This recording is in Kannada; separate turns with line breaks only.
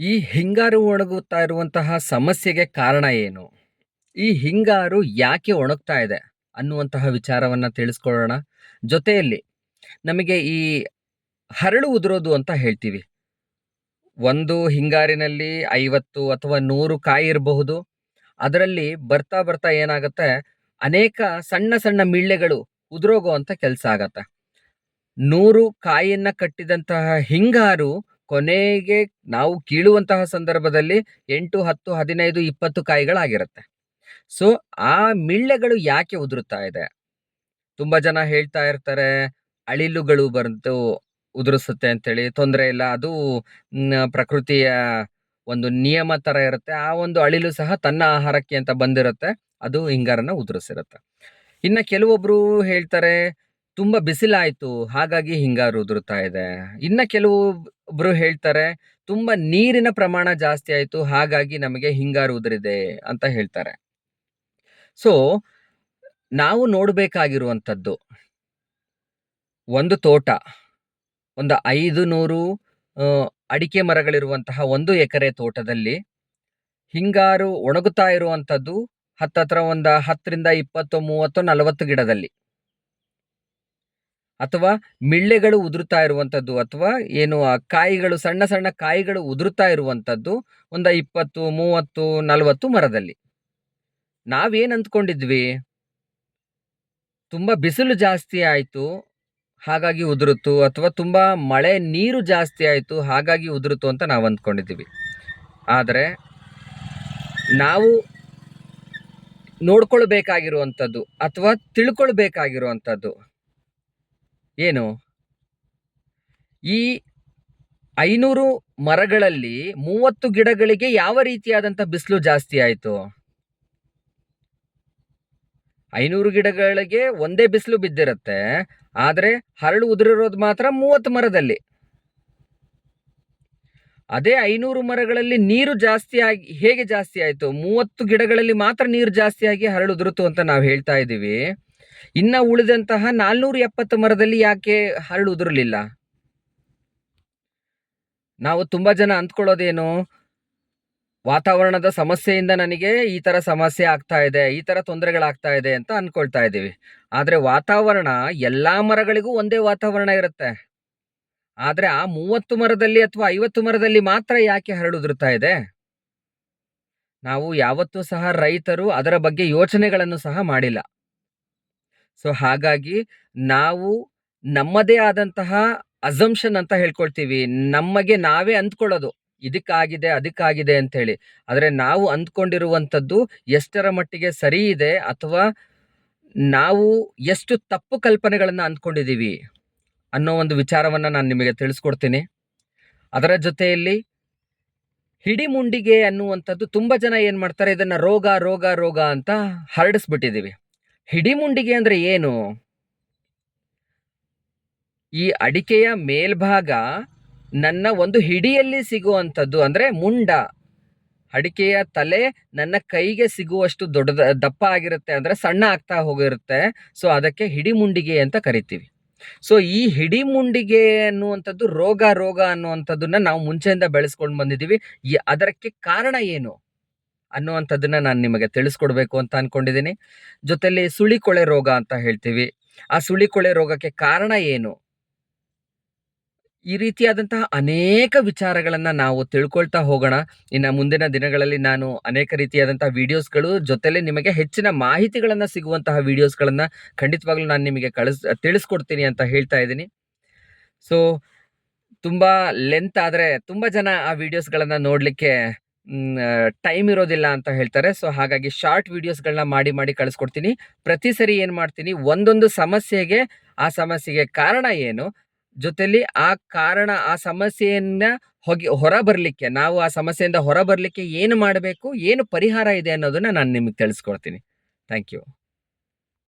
ಈ ಹಿಂಗಾರು ಒಣಗುತ್ತಾ ಇರುವಂತಹ ಸಮಸ್ಯೆಗೆ ಕಾರಣ ಏನು? ಈ ಹಿಂಗಾರು ಯಾಕೆ ಒಣಗ್ತಾ ಇದೆ? ಅನ್ನುವಂತಹ ವಿಚಾರವನ್ನ ತಿಳಿಸ್ಕೊಳ್ಳೋಣ. ಜೊತೆಯಲ್ಲಿ ನಮಗೆ ಈ ಹರಳು ಉದುರೋದು ಅಂತ ಹೇಳ್ತೀವಿ. ಒಂದು ಹಿಂಗಾರಿನಲ್ಲಿ 50 ಅಥವಾ ನೂರು ಕಾಯಿ ಇರಬಹುದು. ಅದರಲ್ಲಿ ಬರ್ತಾ ಬರ್ತಾ ಏನಾಗುತ್ತೆ ಅನೇಕ ಸಣ್ಣ ಸಣ್ಣ ಮಿಳ್ಳೆಗಳು ಉದುರೋಗುವಂತ ಕೆಲಸ ಆಗತ್ತೆ. ನೂರು ಕಾಯಿಯನ್ನು ಕಟ್ಟಿದಂತಹ ಹಿಂಗಾರು ಕೊನೆಗೆ ನಾವು ಕೀಳುವಂತಹ ಸಂದರ್ಭದಲ್ಲಿ 8, 10, 15, 20 ಕಾಯಿಗಳಾಗಿರುತ್ತೆ. ಸೊ ಆ ಮಿಳ್ಳೆಗಳು ಯಾಕೆ ಉದುರುತ್ತಾ ಇದೆ? ತುಂಬ ಜನ ಹೇಳ್ತಾ ಇರ್ತಾರೆ ಅಳಿಲುಗಳು ಬಂತು ಉದುರಿಸುತ್ತೆ ಅಂತೇಳಿ. ತೊಂದರೆ ಇಲ್ಲ ಅದು ಪ್ರಕೃತಿಯ ಒಂದು ನಿಯಮ ಥರ ಇರುತ್ತೆ. ಆ ಒಂದು ಅಳಿಲು ಸಹ ತನ್ನ ಆಹಾರಕ್ಕೆ ಅಂತ ಬಂದಿರುತ್ತೆ. ಅದು ಹಿಂಗಾರನ್ನು ಉದುರಿಸಿರುತ್ತೆ. ಇನ್ನ ಕೆಲವೊಬ್ರು ಹೇಳ್ತಾರೆ ತುಂಬಾ ಬಿಸಿಲಾಯಿತು ಹಾಗಾಗಿ ಹಿಂಗಾರು ಉದುರುತ್ತಾ ಇದೆ. ಇನ್ನ ಕೆಲವೊಬ್ರು ಹೇಳ್ತಾರೆ ತುಂಬಾ ನೀರಿನ ಪ್ರಮಾಣ ಜಾಸ್ತಿ ಆಯಿತು ಹಾಗಾಗಿ ನಮಗೆ ಹಿಂಗಾರು ಉದುರಿದೆ ಅಂತ ಹೇಳ್ತಾರೆ. ಸೊ ನಾವು ನೋಡಬೇಕಾಗಿರುವಂಥದ್ದು ಒಂದು ತೋಟ ಒಂದು ಐದು ನೂರು ಅಡಿಕೆ ಮರಗಳಿರುವಂತಹ ಒಂದು ಎಕರೆ ತೋಟದಲ್ಲಿ ಹಿಂಗಾರು ಒಣಗುತ್ತಾ ಇರುವಂಥದ್ದು ಹತ್ತತ್ರ ಒಂದ 10 ರಿಂದ 20, 30, 40 ಗಿಡದಲ್ಲಿ. ಅಥವಾ ಮಿಳ್ಳೆಗಳು ಉದುರುತ್ತಾ ಇರುವಂಥದ್ದು ಅಥವಾ ಏನು, ಆ ಕಾಯಿಗಳು, ಸಣ್ಣ ಸಣ್ಣ ಕಾಯಿಗಳು ಉದುರುತ್ತಾ ಇರುವಂಥದ್ದು ಒಂದು ಇಪ್ಪತ್ತು, ಮೂವತ್ತು, ನಲವತ್ತು ಮರದಲ್ಲಿ. ನಾವೇನು ಅಂದ್ಕೊಂಡಿದ್ವಿ? ತುಂಬ ಬಿಸಿಲು ಜಾಸ್ತಿ ಆಯಿತು, ಹಾಗಾಗಿ ಉದುರುತು ಅಥವಾ ತುಂಬ ಮಳೆ ನೀರು ಜಾಸ್ತಿ ಆಯಿತು, ಹಾಗಾಗಿ ಉದುರುತು ಅಂತ ನಾವು ಅಂದ್ಕೊಂಡಿದ್ದೀವಿ. ಆದರೆ, ನಾವು ನೋಡ್ಕೊಳ್ಬೇಕಾಗಿರುವಂಥದ್ದು, ಅಥವಾ ತಿಳ್ಕೊಳ್ಬೇಕಾಗಿರುವಂತದ್ದು ಏನು? ಈ ಐನೂರು ಮರಗಳಲ್ಲಿ 30 ಗಿಡಗಳಿಗೆ ಯಾವ ರೀತಿಯಾದಂಥ ಬಿಸಿಲು ಜಾಸ್ತಿ ಆಯಿತು ಐನೂರು ಗಿಡಗಳಿಗೆ ಒಂದೇ ಬಿಸಿಲು ಬಿದ್ದಿರುತ್ತೆ. ಆದರೆ ಹರಳು ಉದುರಿರೋದು ಮಾತ್ರ 30 ಮರದಲ್ಲಿ. ಅದೇ ಐನೂರು ಮರಗಳಲ್ಲಿ ನೀರು ಜಾಸ್ತಿ ಆಗಿ, ಹೇಗೆ ಜಾಸ್ತಿ ಆಯಿತು ಮೂವತ್ತು ಗಿಡಗಳಲ್ಲಿ ಮಾತ್ರ ನೀರು ಜಾಸ್ತಿ ಆಗಿ ಹರಳು ಉದುರಿತು ಅಂತ ನಾವು ಹೇಳ್ತಾ ಇದ್ದೀವಿ. ಇನ್ನ ಉಳಿದಂತಹ 470 ಮರದಲ್ಲಿ ಯಾಕೆ ಹರಳು ಉದುರಲಿಲ್ಲ? ನಾವು ತುಂಬಾ ಜನ ಅಂದ್ಕೊಳ್ಳೋದೇನು? ವಾತಾವರಣದ ಸಮಸ್ಯೆಯಿಂದ ನನಗೆ ಈ ತರ ಸಮಸ್ಯೆ ಆಗ್ತಾ ಇದೆ, ಈ ತರ ತೊಂದರೆಗಳಾಗ್ತಾ ಇದೆ ಅಂತ ಅನ್ಕೊಳ್ತಾ ಇದ್ದೀವಿ. ಆದ್ರೆ ವಾತಾವರಣ ಎಲ್ಲಾ ಮರಗಳಿಗೂ ಒಂದೇ ವಾತಾವರಣ ಇರುತ್ತೆ. ಆದ್ರೆ ಆ 30 ಮರದಲ್ಲಿ ಅಥವಾ 50 ಮರದಲ್ಲಿ ಮಾತ್ರ ಯಾಕೆ ಹರಳು ಉದುರುತ್ತಾ ಇದೆ? ನಾವು ಯಾವತ್ತೂ ಸಹ ರೈತರು ಅದರ ಬಗ್ಗೆ ಯೋಚನೆಗಳನ್ನು ಸಹ ಮಾಡಿಲ್ಲ. ಸೊ ಹಾಗಾಗಿ ನಾವು ನಮ್ಮದೇ ಆದಂತಹ ಅಸಂಪ್ಷನ್ ಅಂತ ಹೇಳ್ಕೊಳ್ತೀವಿ. ನಮಗೆ ನಾವೇ ಅಂದ್ಕೊಳ್ಳೋದು. ಇದಕ್ಕಾಗಿದೆ, ಅದಕ್ಕಾಗಿದೆ ಅಂತೇಳಿ. ಆದರೆ ನಾವು ಅಂದ್ಕೊಂಡಿರುವಂಥದ್ದು ಎಷ್ಟರ ಮಟ್ಟಿಗೆ ಸರಿ ಇದೆ ಅಥವಾ ನಾವು ಎಷ್ಟು ತಪ್ಪು ಕಲ್ಪನೆಗಳನ್ನು ಅಂದ್ಕೊಂಡಿದ್ದೀವಿ ಅನ್ನೋ ಒಂದು ವಿಚಾರವನ್ನ ನಾನು ನಿಮಗೆ ತಿಳಿಸ್ಕೊಡ್ತೀನಿ. ಅದರ ಜೊತೆಯಲ್ಲಿ ಹಿಡಿಮುಂಡಿಗೆ ಅನ್ನುವಂಥದ್ದು ತುಂಬಾ ಜನ ಏನು ಮಾಡ್ತಾರೆ ಇದನ್ನ ರೋಗ, ರೋಗ, ರೋಗ ಅಂತ ಹರಡಿಸ್ಬಿಟ್ಟಿದ್ದೀವಿ. ಹಿಡಿಮುಂಡಿಗೆ ಅಂದ್ರೆ ಏನು? ಈ ಅಡಿಕೆಯ ಮೇಲ್ಭಾಗ ನನ್ನ ಒಂದು ಹಿಡಿಯಲ್ಲಿ ಸಿಗುವಂಥದ್ದು ಅಂದ್ರೆ ಮುಂಡ. ಅಡಿಕೆಯ ತಲೆ ನನ್ನ ಕೈಗೆ ಸಿಗುವಷ್ಟು ದೊಡ್ಡದ ದಪ್ಪ ಆಗಿರುತ್ತೆ ಅಂದ್ರೆ ಸಣ್ಣ ಆಗ್ತಾ ಹೋಗಿರುತ್ತೆ. ಸೊ ಅದಕ್ಕೆ ಹಿಡಿಮುಂಡಿಗೆ ಅಂತ ಕರಿತೀವಿ. ಸೊ ಈ ಹಿಡಿಮುಂಡಿಗೆ ಅನ್ನುವಂಥದ್ದು ರೋಗ, ರೋಗ ಅನ್ನುವಂಥದ್ದನ್ನ ನಾವು ಮುಂಚೆಯಿಂದ ಬೆಳೆಸ್ಕೊಂಡು ಬಂದಿದ್ದೀವಿ. ಅದಕ್ಕೆ ಕಾರಣ ಏನು? ಅನ್ನುವಂಥದ್ದನ್ನ ನಾನು ನಿಮಗೆ ತಿಳಿಸ್ಕೊಡ್ಬೇಕು ಅಂತ ಅನ್ಕೊಂಡಿದ್ದೀನಿ. ಜೊತೆಯಲ್ಲಿ ಸುಳಿಕೊಳೆ ರೋಗ ಅಂತ ಹೇಳ್ತೀವಿ. ಆ ಸುಳಿಕೊಳೆ ರೋಗಕ್ಕೆ ಕಾರಣ ಏನು? ಈ ರೀತಿಯಾದಂತಹ ಅನೇಕ ವಿಚಾರಗಳನ್ನು ನಾವು ತಿಳ್ಕೊಳ್ತಾ ಹೋಗೋಣ. ಇನ್ನ ಮುಂದಿನ ದಿನಗಳಲ್ಲಿ ನಾನು ಅನೇಕ ರೀತಿಯಾದಂತಹ ವಿಡಿಯೋಸ್‌ಗಳು ಜೊತೆಯಲ್ಲಿ ನಿಮಗೆ ಹೆಚ್ಚಿನ ಮಾಹಿತಿಗಳನ್ನು ಸಿಗುವಂತಹ ವಿಡಿಯೋಸ್‌ಗಳನ್ನ ಖಂಡಿತವಾಗ್ಲೂ ನಾನು ನಿಮಗೆ ಕಳಿಸ್, ತಿಳಿಸ್ಕೊಡ್ತೀನಿ ಅಂತ ಹೇಳ್ತಾ ಇದ್ದೀನಿ. ಸೊ ತುಂಬಾ ಲೆಂತ್ ಆದ್ರೆ ತುಂಬಾ ಜನ ಆ ವಿಡಿಯೋಸ್‌ಗಳನ್ನ ನೋಡಲಿಕ್ಕೆ ಟೈಮ್ ಇರೋದಿಲ್ಲ ಅಂತ ಹೇಳ್ತಾರೆ. ಸೊ, ಹಾಗಾಗಿ ಶಾರ್ಟ್ ವಿಡಿಯೋಸ್‌ಗಳನ್ನ ಮಾಡಿ ಮಾಡಿ ಕಳಿಸ್ಕೊಡ್ತೀನಿ. ಪ್ರತಿ ಸರಿ ಏನು ಮಾಡ್ತೀನಿ, ಒಂದೊಂದು ಸಮಸ್ಯೆಗೆ ಆ ಸಮಸ್ಯೆಗೆ ಕಾರಣ ಏನು? ಜೊತೆಲಿ ಆ ಕಾರಣ, ಆ ಸಮಸ್ಯೆಯನ್ನು ಹೊಗೆ ಹೊರ ಬರಲಿಕ್ಕೆ ನಾವು ಆ ಸಮಸ್ಯೆಯಿಂದ ಹೊರ ಬರಲಿಕ್ಕೆ ಏನು ಮಾಡಬೇಕು? ಏನು ಪರಿಹಾರ ಇದೆ ಅನ್ನೋದನ್ನ ನಾನು ನಿಮಗೆ ತಿಳಿಸ್ಕೊಡ್ತೀನಿ. Thank you.